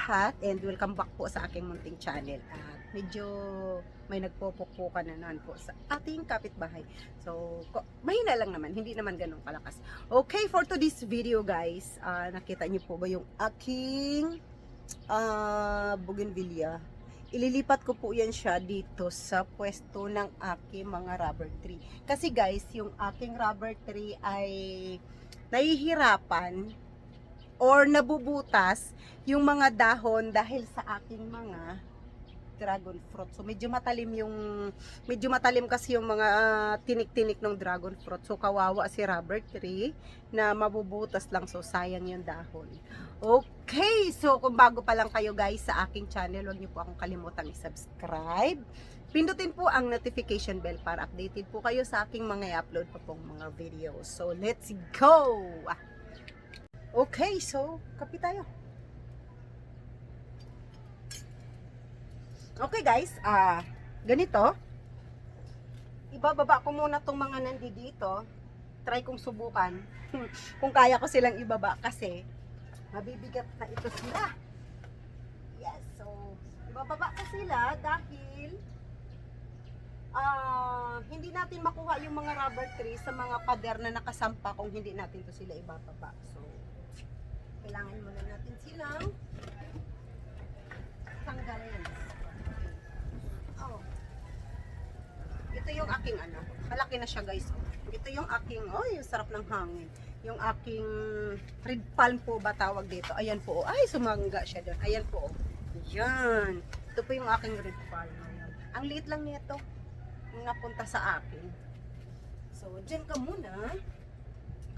lahat and welcome back po sa aking munting channel. At medyo may nagpopokpokan na naman po sa ating kapitbahay. So, mahina lang naman, hindi naman ganun kalakas. Okay, for today's video guys, ah, nakita niyo po ba yung aking ah, bougainvillea? Ililipat ko po yan siya dito sa pwesto ng aking mga rubber tree. Kasi guys, yung aking rubber tree ay nahihirapan or nabubutas yung mga dahon dahil sa aking mga dragon fruit. So medyo matalim yung medyo matalim kasi yung mga ah, tinik-tinik ng dragon fruit. So kawawa si rubber tree na mabubutas lang so sayang yung dahon. Okay, so kung bago pa lang kayo guys sa aking channel, huwag niyo po akong kalimutang i-subscribe. Pindutin po ang notification bell para updated po kayo sa aking mga i-upload pa pong mga videos. So let's go! Okay, so kapi tayo. Okay guys, ah ganito. Ibababa ko muna tong mga nandito. Try kong subukan kung kaya ko silang ibaba kasi mabibigat na ito sila. Yes, so ibababa ko sila dahil ah hindi natin makuha yung mga rubber tree sa mga pader na nakasampa kung hindi natin to sila ibababa. So kailangan muna natin silang tanggalin. Oh. Ito yung aking ano, malaki na siya guys. Ito yung aking, oh, yung sarap ng hangin. Yung aking red palm po ba tawag dito? Ayan po, oh. ay sumangga siya doon. Ayan po, oh. Yan. Ito po yung aking red palm. Ayan. Ang liit lang nito. Napunta sa akin. So, dyan ka muna.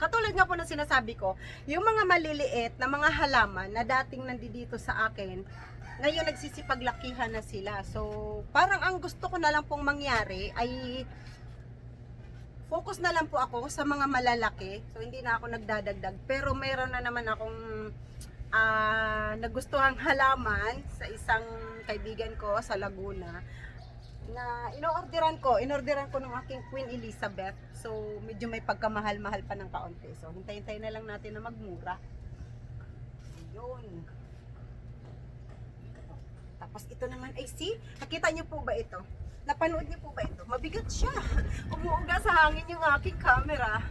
Katulad nga po ng sinasabi ko, yung mga maliliit na mga halaman na dating nandito sa akin, ngayon nagsisipaglakihan na sila. So, parang ang gusto ko na lang pong mangyari ay focus na lang po ako sa mga malalaki. So, hindi na ako nagdadagdag. Pero meron na naman akong ah nagustuhang halaman sa isang kaibigan ko sa Laguna na inoorderan ko, inorderan ko ng aking Queen Elizabeth. So, medyo may pagkamahal-mahal pa ng kaunti. So, hintay-hintay na lang natin na magmura. Ayun. Tapos ito naman ay si, nakita niyo po ba ito? Napanood niyo po ba ito? Mabigat siya. Umuuga sa hangin yung aking camera.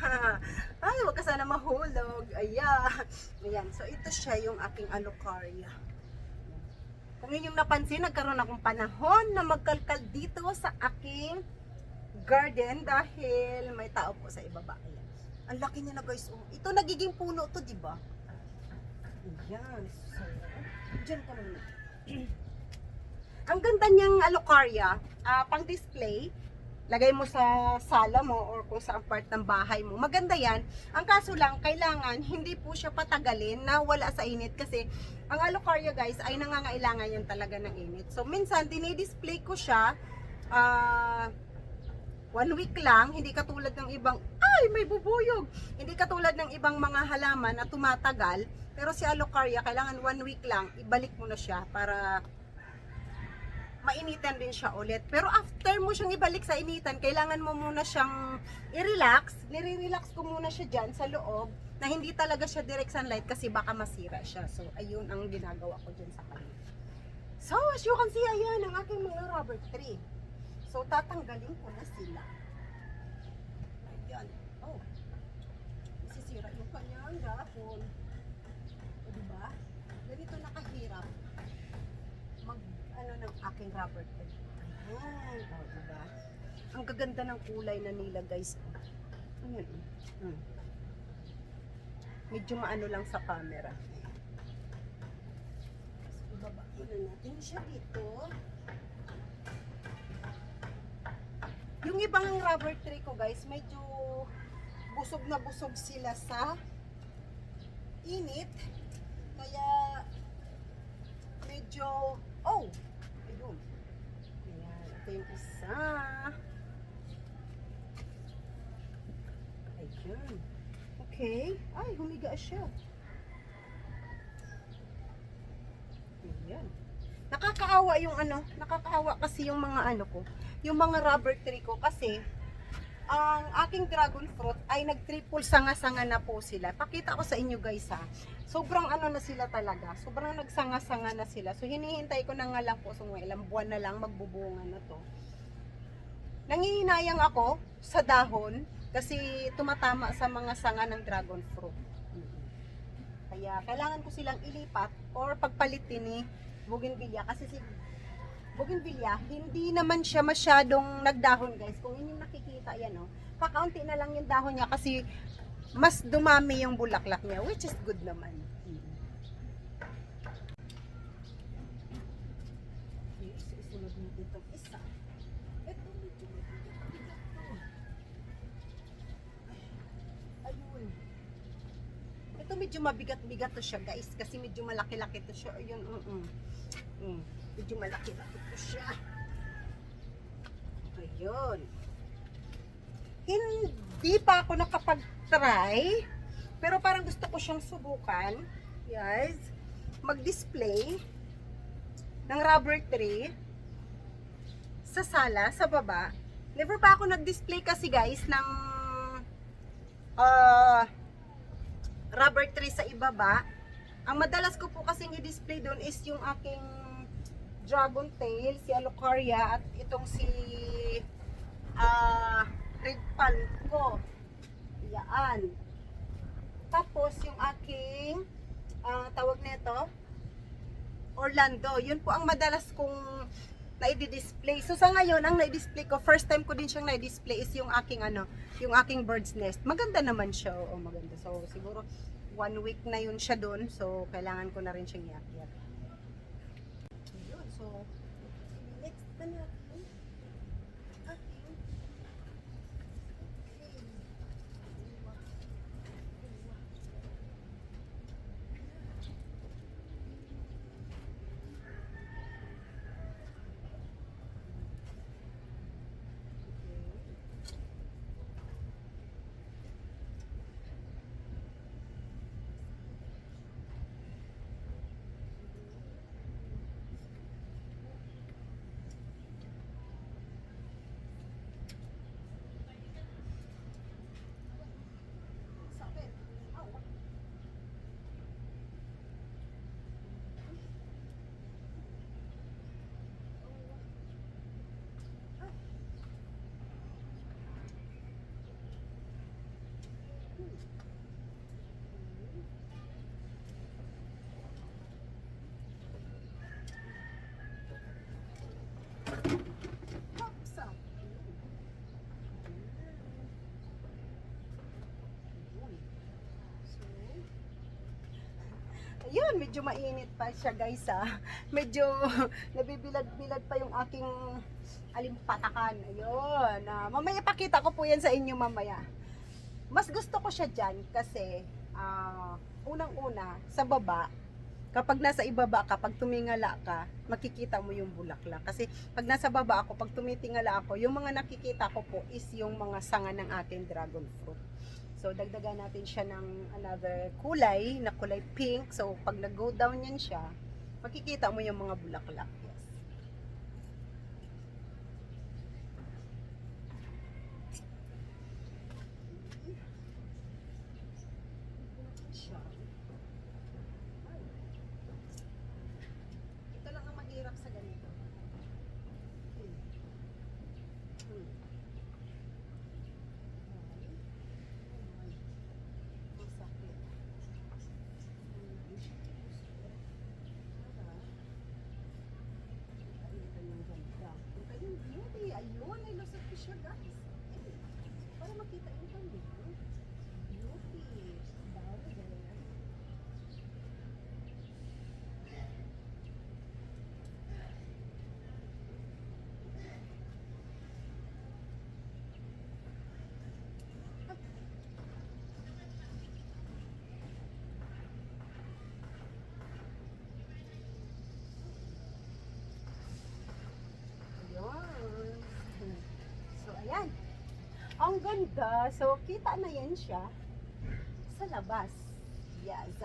Ay, wag ka sana mahulog. Ayan. Ayan. So, ito siya yung aking alocaria. Kung inyong napansin, nagkaroon akong panahon na magkalkal dito sa aking garden dahil may tao po sa ibaba. Ayan. Ang laki niya na guys. Oh. Ito nagiging puno to, di ba? Ayan. So, dyan ka muna. Ang ganda niyang alocaria, ah, pang display, lagay mo sa sala mo or kung saan part ng bahay mo. Maganda yan. Ang kaso lang, kailangan hindi po siya patagalin na wala sa init kasi ang alocaria guys ay nangangailangan yan talaga ng init. So minsan dinidisplay ko siya ah, one week lang, hindi katulad ng ibang, ay may bubuyog. Hindi katulad ng ibang mga halaman na tumatagal. Pero si alocaria, kailangan one week lang, ibalik mo na siya para mainitan din siya ulit. Pero after mo siyang ibalik sa initan, kailangan mo muna siyang i-relax. Nire-relax ko muna siya dyan sa loob na hindi talaga siya direct sunlight kasi baka masira siya. So, ayun ang ginagawa ko dyan sa kanya. So, as you can see, ayan ang aking mga rubber tree. So, tatanggalin ko na sila. Ayan. Oh. Isisira yung kanyang dahon. O, diba? Ganito nakahirap mag ano ng aking rubber tree. Ayan, o, diba? Ang gaganda ng kulay na nila, guys. Ayan. oh. Hmm. Medyo maano lang sa camera. So, ibaba muna natin siya dito. Yung ibang rubber tree ko, guys, medyo busog na busog sila sa init. Kaya medyo oh ito yung isa. Ayun okay. Ay humiga siya. Ayan. Nakakaawa yung ano nakakaawa kasi yung mga ano ko yung mga rubber tree ko kasi ang aking dragon fruit ay nag-triple sanga-sanga na po sila. Pakita ko sa inyo guys ha. Sobrang ano na sila talaga. Sobrang nagsanga-sanga na sila. So hinihintay ko na nga lang po. So ilang buwan na lang magbubunga na to. Nangihinayang ako sa dahon kasi tumatama sa mga sanga ng dragon fruit. Kaya kailangan ko silang ilipat or pagpalitin ni bougainvillea kasi si bougainvillea hindi naman siya masyadong nagdahon guys. Kung inyong nakikita yan oh, kakaunti na lang yung dahon niya kasi mas dumami yung bulaklak niya which is good naman. Isunod mo dito. Ito medyo medyo mabigat-bigat to siya guys kasi medyo malaki-laki to siya. Ayun, mm -mm. Mm, medyo malaki-laki to siya. Ayun. Hindi pa ako nakapag-try pero parang gusto ko siyang subukan. Guys, mag-display ng rubber tree sa sala, sa baba. Never pa ako nag-display kasi guys ng ah rubber tree sa ibaba. Ang madalas ko po kasing i-display doon is yung aking dragon tail, si Alocaria, at itong si ah red palm ko. Yan. Tapos yung aking ah, tawag nito Orlando. Yun po ang madalas kong na-display. So sa ngayon, ang na-display ko, first time ko din siyang na-display is yung aking ano, yung aking bird's nest. Maganda naman siya. Oo, maganda. So siguro one week na yun siya doon. So kailangan ko na rin siyang iakyat. Yun. So next na natin. Aking Sakit. Ow. Paksa. So, Ayun, medyo mainit pa siya guys ah. Medyo nabibilad-bilad pa yung aking alimpatakan. Ayun. ah, mamaya pakita ko po yan sa inyo mamaya. Mas gusto ko siya dyan kasi ah, unang-una sa baba kapag nasa ibaba ka, pag tumingala ka, makikita mo yung bulaklak. Kasi pag nasa baba ako, pag tumitingala ako, yung mga nakikita ko po is yung mga sanga ng ating dragon fruit. So, dagdagan natin siya ng another kulay, na kulay pink. So, pag nag-go down yan siya, makikita mo yung mga bulaklak. Yes. Siya. Ay. Ito lang ang mahirap sa ganito. Hmm. Hmm. Masakit. Ayun, beauty. Ayun, ay lusot ko siya, guys. Ayun. Para makita yung kanya. Beauty. Dami din. Ayun. So, ayan. Ang ganda. So, kita na yan siya sa labas. Yes.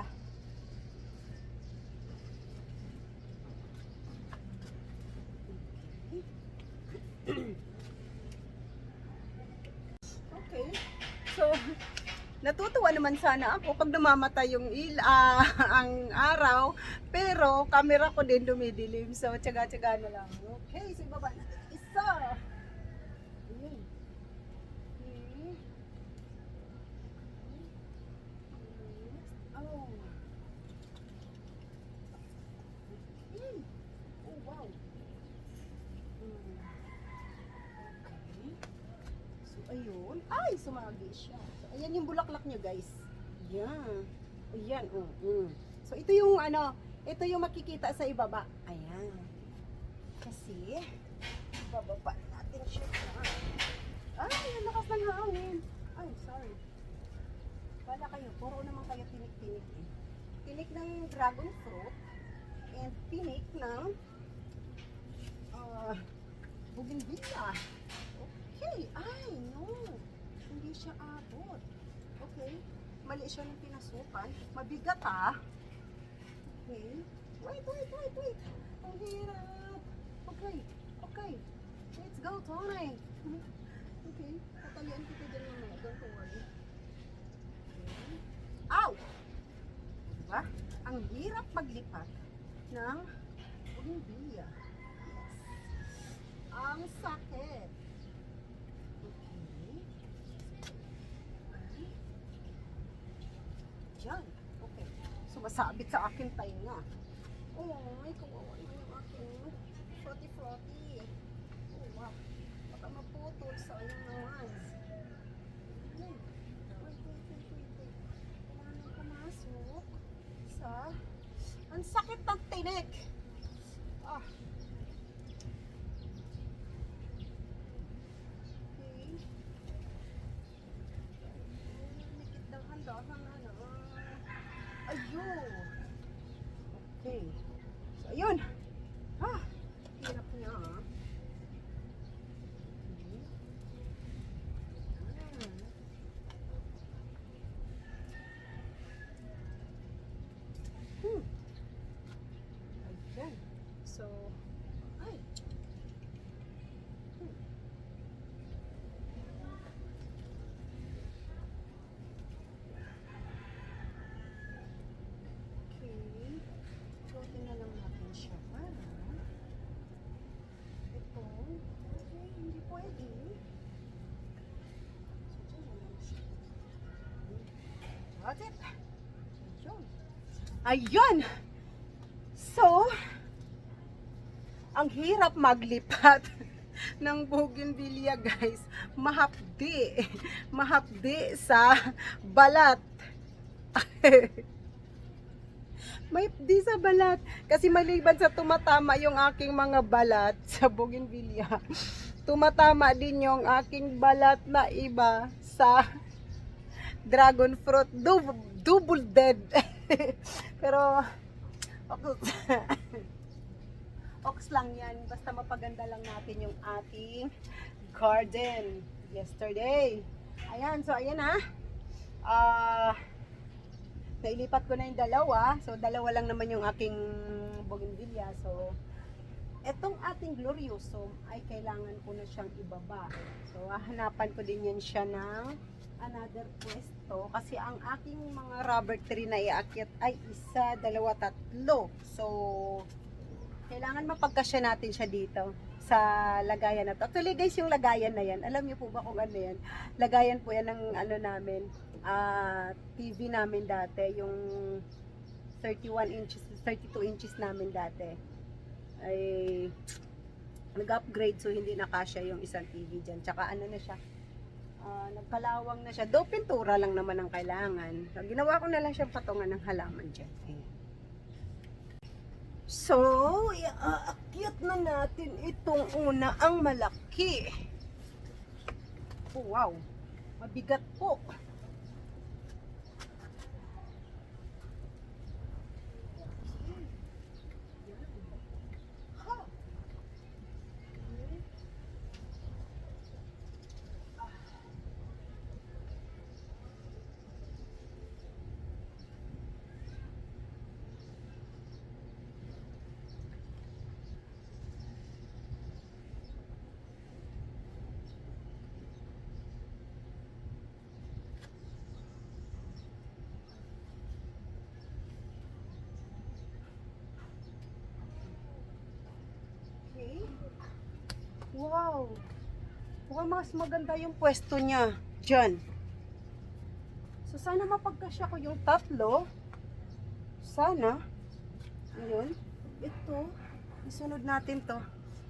Natutuwa naman sana ako pag namamatay yung il ah, ang araw, pero camera ko din dumidilim. So, tiyaga-tiyaga na lang. Okay, so ibaba natin isa. Ayan. Okay. Oh. Okay. Oh, wow. Hmm. Okay. So, ayun. Ay, sumagi siya. So, ayan yung bulaklak niya, guys. Ayan. Ayan. Oh, mm. So, ito yung ano, ito yung makikita sa ibaba. Ayan. Kasi, bababa natin siya. Ay, ang lakas ng hangin. Ay, sorry. Wala kayo. Puro naman kayo tinik-tinik eh. Tinik ng dragon fruit and tinik ng uh, bougainvillea. Okay. Ay, no. Hindi siya abot. Okay. Mali siya ng pinasukan. Mabigat ah. Okay. Wait, wait, wait, wait. Ang hirap. Okay. Okay. Let's go, Tony. Okay. Tatalian kita dyan mamaya. Don't worry. Okay. Ow! Diba? Ang hirap maglipat ng bougainvillea. Yes. Ang sakit. Okay. Ay. Diyan. Sumasabit sa akin tainga. Oh, ay, kawawa naman yung aking frotty-frotty. Oh, wow. Baka maputol sa ayun naman. Ay, wait, wait, wait, wait, wait. Pumasok sa... Ang sakit ng tinik! Ah. Okay. Mikit daw handa ng ano. Ayun. Okay. So, ayun. Ah, hirap niya ah. Okay. Ah. Hmm. Ayan. So, ay. Hmm. Okay. Suotin na lang natin siya para ito. Okay, hindi pwede. So, dyan na lang siya. Got it. Ayun. Ayun! So, ang hirap maglipat ng bougainvillea guys. Mahapdi. Mahapdi sa balat. May di sa balat. Kasi maliban sa tumatama yung aking mga balat sa bougainvillea, tumatama din yung aking balat na iba sa dragon fruit. Dub- double dead. Pero, oks, oks lang yan. Basta mapaganda lang natin yung ating garden yesterday. Ayan, so ayan ha. Ah, nailipat ko na yung dalawa. So, dalawa lang naman yung aking bougainvillea. So, etong ating glorioso ay kailangan ko na siyang ibaba. So, hahanapan ko din yan siya ng another pwesto. Kasi ang aking mga rubber tree na iakyat ay isa, dalawa, tatlo. So, kailangan mapagkasya natin siya dito sa lagayan na to. Actually guys, yung lagayan na yan, alam niyo po ba kung ano yan? Lagayan po yan ng ano namin, ah, TV namin dati, yung 31 inches, 32 inches namin dati. Ay, nag-upgrade so hindi na kasya yung isang TV dyan. Tsaka ano na siya, ah, nagkalawang na siya. Do pintura lang naman ang kailangan. So, ginawa ko na lang siyang patungan ng halaman dyan. Ayan. So, iaakyat na natin itong una, ang malaki. Oh, wow. Mabigat po. Wow. Mukhang mas maganda yung pwesto niya. Diyan. So, sana mapagkasya ko yung tatlo. Sana. Ayun. Ito. Isunod natin to.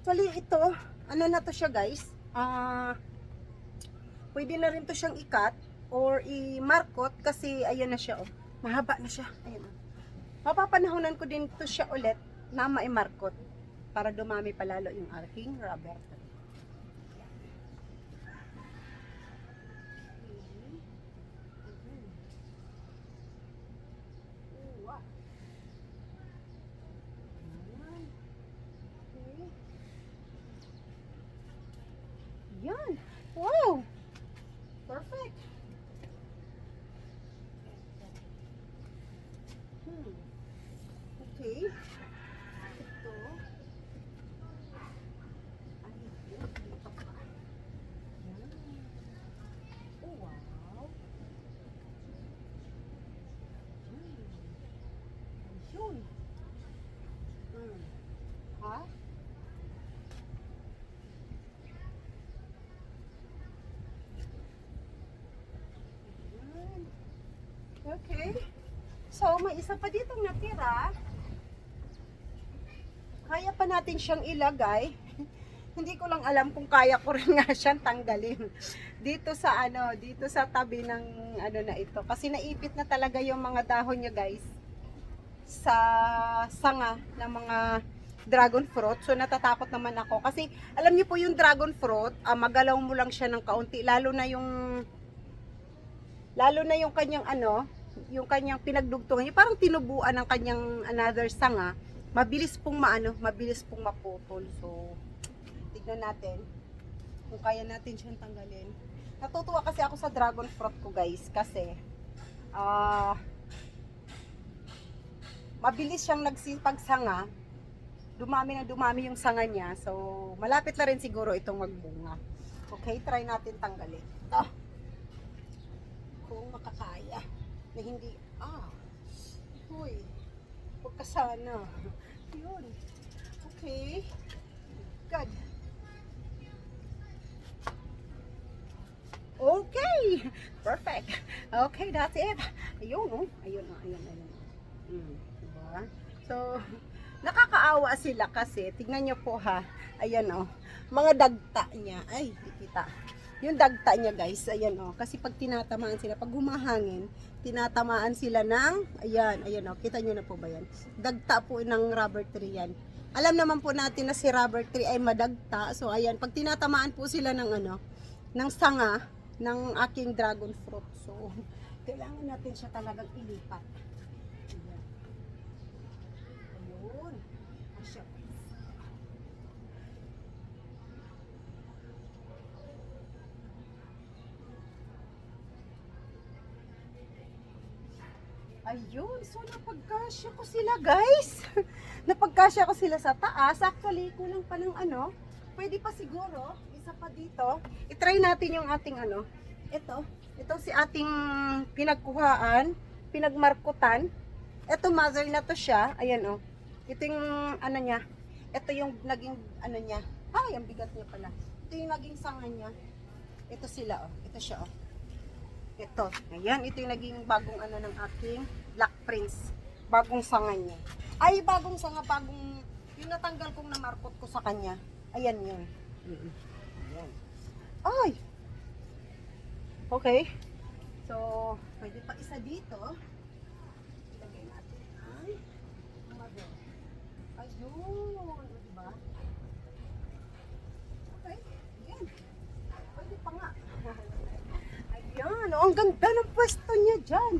Actually, ito. Ano na to siya, guys? Ah... pwede na rin to siyang ikat or i-markot kasi ayan na siya, oh. Mahaba na siya. Ayan, oh. Mapapanahonan ko din to siya ulit na ma-markot para dumami palalo yung aking rubber. Yan. Wow. Perfect. Hmm. Okay. Ito. Ay, yun. Dito pa. Yan. Oh, wow. Hmm. Ayun. Hmm. Ha? Yan. Okay. So, may isa pa ditong natira. Kaya pa natin siyang ilagay. Hindi ko lang alam kung kaya ko rin nga siyang tanggalin. Dito sa ano, dito sa tabi ng ano na ito. Kasi naipit na talaga yung mga dahon niya, guys. Sa sanga ng mga dragon fruit. So natatakot naman ako kasi alam niyo po yung dragon fruit, ah, magalaw mo lang siya ng kaunti lalo na yung lalo na yung kanyang ano, yung kanyang pinagdugtungan, yung parang tinubuan ng kanyang another sanga, mabilis pong maano, mabilis pong maputol. So, tignan natin kung kaya natin siyang tanggalin. Natutuwa kasi ako sa dragon fruit ko guys, kasi ah mabilis siyang nagsipagsanga, dumami na dumami yung sanga niya. So, malapit na rin siguro itong magbunga. Okay, try natin tanggalin. Ah! Kung makakaya na hindi ah! Huy huwag ka sana. Yun. Okay. Good. Okay. Perfect. Okay that's it. Ayun oh. Ayun oh. Ayun ayun mm, diba? so nakakaawa sila kasi tignan nyo po ha ayan oh mga dagta niya ay kita yung dagta niya guys, ayan oh. Kasi pag tinatamaan sila, pag humahangin, tinatamaan sila ng, ayan, ayan oh. Kita nyo na po ba yan? Dagta po ng rubber tree yan. Alam naman po natin na si rubber tree ay madagta. So ayan, pag tinatamaan po sila ng ano, ng sanga, ng aking dragon fruit. So, kailangan natin siya talagang ilipat. Ayun. Asya. Ayun, so napagkasya ko sila guys. napagkasya ko sila sa taas. Actually, kulang pa ng ano. Pwede pa siguro, isa pa dito. I-try natin yung ating ano. Ito, ito si ating pinagkuhaan, pinagmarkutan. Ito mother na to siya. Ayan oh. Ito ano niya. Ito yung naging ano niya. Ay, ang bigat niya pala. Ito yung naging sanga niya. Ito sila oh. Ito siya oh. Ito. Ayan, ito yung naging bagong ano ng aking Black Prince. Bagong sanga niya. Ay, bagong sanga, bagong, yung natanggal kong namarkot ko sa kanya. Ayan yun. Ayan. Ay! Okay. So, pwede pa isa dito. Ilagay natin ang mother. Ayun. O, Diba? Okay. Ayan. Pwede pa nga. Ayan, oh, ang ganda ng pwesto niya dyan.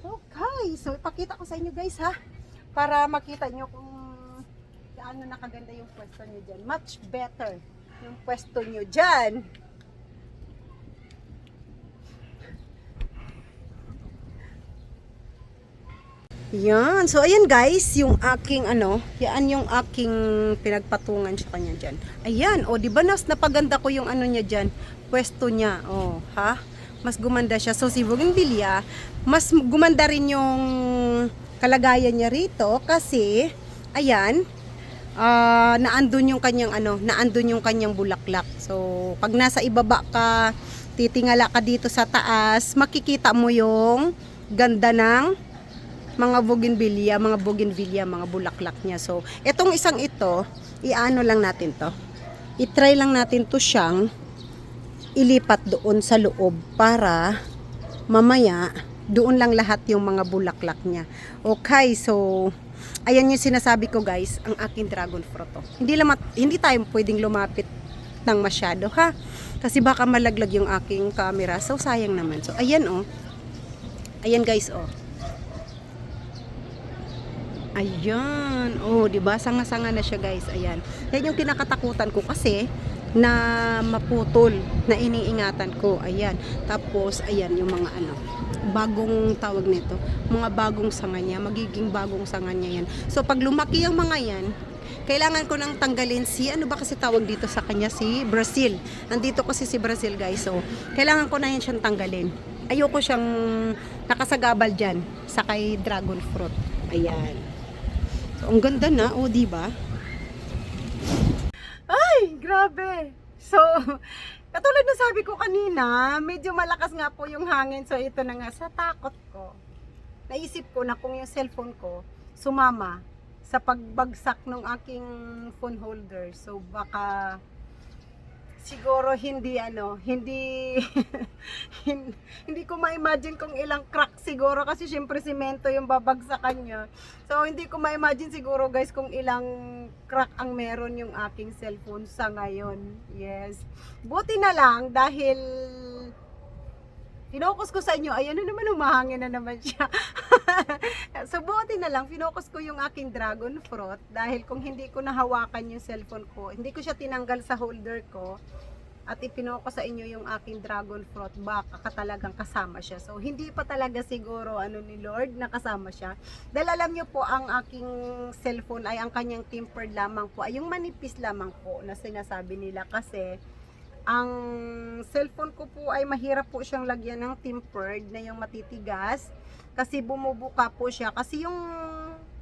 Okay, so ipakita ko sa inyo guys ha. Para makita nyo kung gaano nakaganda yung pwesto niyo dyan. Much better yung pwesto niyo dyan. Yan. So, ayan guys, yung aking ano, yan yung aking pinagpatungan sa kanya dyan. Ayan, o, di ba nas, napaganda ko yung ano niya dyan, pwesto niya, o, ha? Mas gumanda siya. So, si Bougainvillea, mas gumanda rin yung kalagayan niya rito kasi, ayan, ah, naandun yung kanyang ano, naandun yung kanyang bulaklak. So, pag nasa ibaba ka, titingala ka dito sa taas, makikita mo yung ganda ng mga bougainvillea, mga bougainvillea, mga bulaklak niya. So, etong isang ito, iano lang natin to. I-try lang natin to siyang ilipat doon sa loob para mamaya doon lang lahat yung mga bulaklak niya. Okay, so ayan yung sinasabi ko guys, ang aking dragon fruit to. Hindi lamat, hindi tayo pwedeng lumapit ng masyado ha. Kasi baka malaglag yung aking camera. So sayang naman. So ayan oh. Ayan guys oh. Ayan. Oh, 'di ba? Sanga-sanga na siya, guys. Ayan. Yan yung kinakatakutan ko kasi na maputol na iniingatan ko. Ayan. Tapos ayan yung mga ano bagong tawag nito, mga bagong sanga niya, magiging bagong sanga niya yan. So pag lumaki yung mga yan, kailangan ko nang tanggalin si, ano ba kasi tawag dito sa kanya, si Brazil. Nandito kasi si Brazil guys, so kailangan ko na yan siyang tanggalin. Ayoko siyang nakasagabal dyan sa kay dragon fruit. Ayan. Ang ganda na, oh, di ba? Ay, grabe. So, katulad na sabi ko kanina, medyo malakas nga po yung hangin. So, ito na nga, sa takot ko, naisip ko na kung yung cellphone ko sumama sa pagbagsak ng aking phone holder. So, baka siguro hindi ano, hindi hin- hindi ko ma-imagine kung ilang crack siguro kasi syempre simento yung babagsakan niya. So hindi ko ma-imagine siguro guys kung ilang crack ang meron yung aking cellphone sa ngayon. Yes. Buti na lang dahil Finokus ko sa inyo, ayan na naman, umahangin na naman siya. so, buti na lang, finokus ko yung aking dragon fruit dahil kung hindi ko nahawakan yung cellphone ko, hindi ko siya tinanggal sa holder ko, at ipinoko sa inyo yung aking dragon fruit, baka ka talagang kasama siya. So, hindi pa talaga siguro ano ni Lord na kasama siya. Dahil alam nyo po, ang aking cellphone ay ang kanyang tempered lamang po, ay yung manipis lamang po na sinasabi nila kasi ang cellphone ko po ay mahirap po siyang lagyan ng tempered na yung matitigas kasi bumubuka po siya. Kasi yung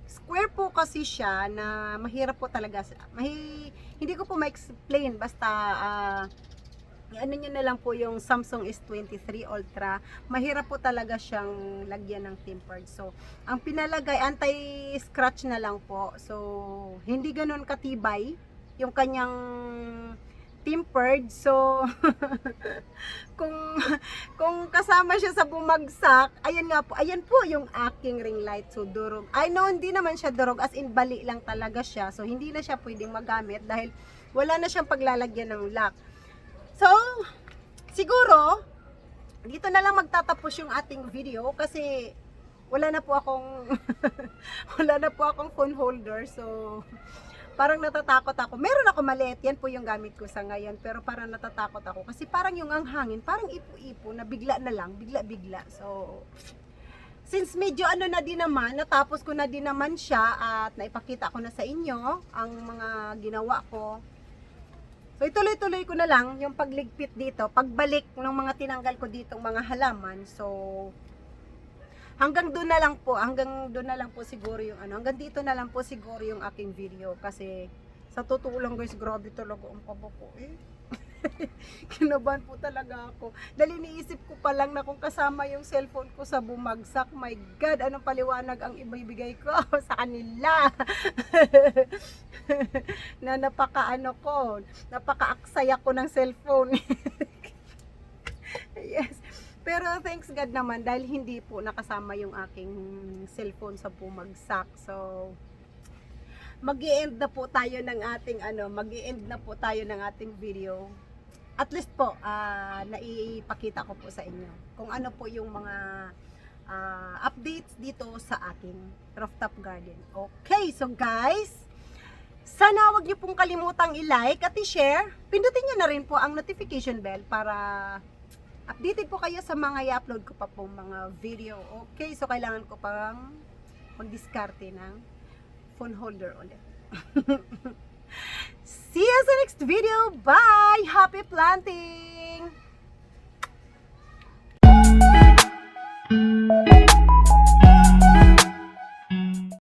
square po kasi siya na mahirap po talaga mahi, hindi ko po ma-explain. Basta ah, ano nyo na lang po yung Samsung S23 Ultra mahirap po talaga siyang lagyan ng tempered. So ang pinalagay anti-scratch na lang po. So hindi ganun katibay yung kanyang tempered. So, kung kung kasama siya sa bumagsak, ayan nga po, ayan po yung aking ring light. So, durog. I know, hindi naman siya durog, as in bali lang talaga siya. So, hindi na siya pwedeng magamit dahil wala na siyang paglalagyan ng lock. So, siguro, dito na lang magtatapos yung ating video kasi wala na po akong wala na po akong phone holder. So, parang natatakot ako. Meron ako maliit, yan po yung gamit ko sa ngayon, pero parang natatakot ako kasi parang yung ang hangin, parang ipo-ipo na bigla na lang, bigla-bigla. So, since medyo ano na din naman, natapos ko na din naman siya at naipakita ko na sa inyo ang mga ginawa ko. So, ituloy-tuloy ko na lang yung pagligpit dito, pagbalik ng mga tinanggal ko ditong mga halaman. So, hanggang doon na lang po, hanggang doon na lang po siguro yung ano, hanggang dito na lang po siguro yung aking video kasi sa totoo lang guys, grabe talaga ang pabo ko eh. Kinabahan po talaga ako. Dahil iniisip ko pa lang na kung kasama yung cellphone ko sa bumagsak, my God, anong paliwanag ang ibibigay ko sa kanila. na napaka ano ko, napaka-aksaya ko ng cellphone. yes. Pero thanks God naman dahil hindi po nakasama yung aking cellphone sa bumagsak. So, mag end na po tayo ng ating ano, mag end na po tayo ng ating video. At least po, ah, naipakita ko po sa inyo kung ano po yung mga ah, updates dito sa aking rooftop garden. Okay, so guys, sana wag niyo pong kalimutang i-like at i-share. Pindutin niyo na rin po ang notification bell para updated po kayo sa mga i-upload ko pa po mga video. Okay, so kailangan ko pang mag-discarte ng phone holder ulit. See you sa next video. Bye! Happy planting!